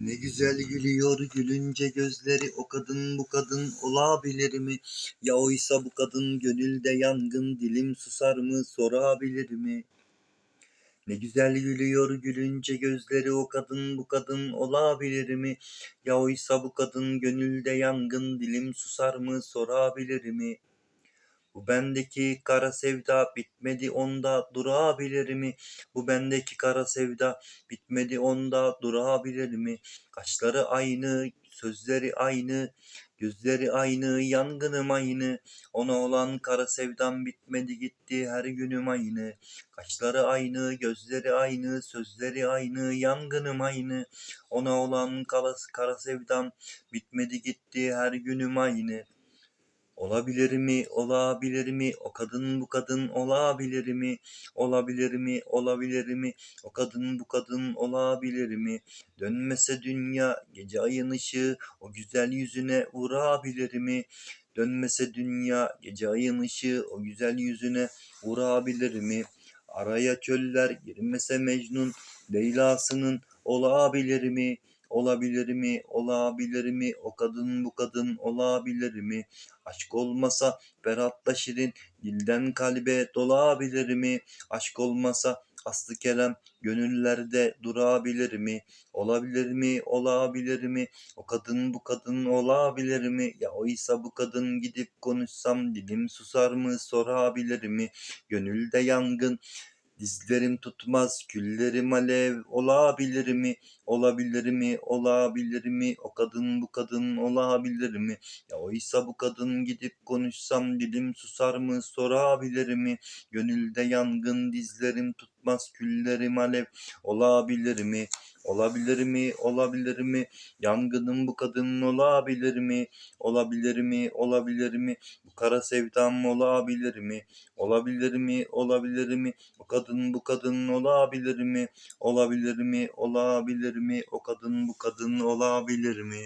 Ne güzel gülüyor gülünce gözleri o kadın bu kadın olabilir mi? Ya oysa bu kadın gönülde yangın dilim susar mı sorabilir mi? Ne güzel gülüyor gülünce gözleri o kadın bu kadın olabilir mi? Ya oysa bu kadın gönülde yangın dilim susar mı sorabilir mi? Bu bendeki kara sevda bitmedi onda durabilir mi? Bu bendeki kara sevda bitmedi onda durabilir mi? Kaşları aynı, sözleri aynı, gözleri aynı, yangınım aynı. Ona olan kara sevdam bitmedi gitti her günüm aynı. Kaşları aynı, gözleri aynı, sözleri aynı, yangınım aynı. Ona olan kara, kara sevdam bitmedi gitti her günüm aynı. Olabilir mi, olabilir mi, o kadın bu kadın olabilir mi, olabilir mi, olabilir mi, o kadın bu kadın olabilir mi? Dönmese dünya, gece ayın ışığı, o güzel yüzüne vurabilir mi? Dönmese dünya, gece ayın ışığı, o güzel yüzüne vurabilir mi? Araya çöller girmese Mecnun, Leyla'sının olabilir mi? Olabilir mi, olabilir mi, o kadın bu kadın olabilir mi? Aşk olmasa Ferhat'la Şirin dilden kalbe dolabilir mi? Aşk olmasa Aslı Kerem gönüllerde durabilir mi? Olabilir mi? Olabilir mi? O kadın bu kadın olabilir mi? Ya oysa bu kadın gidip konuşsam dilim susar mı sorabilir mi? Gönülde yangın Dizlerim tutmaz, küllerim alev olabilir mi? Olabilir mi? Olabilir mi? O kadın bu kadın olabilir mi? Ya oysa bu kadın gidip konuşsam dilim susar mı sorabilir mi? Gönülde yangın dizlerim tutmaz küllerim alev olabilir mi? Olabilir mi? Olabilir mi? Yangının bu kadın olabilir mi? Olabilir mi? Olabilir mi? Bu kara sevdam olabilir mi? Olabilir mi? Olabilir mi? O kadın bu kadın olabilir mi? Olabilir mi? Olabilir mi? O kadın bu kadın olabilir mi?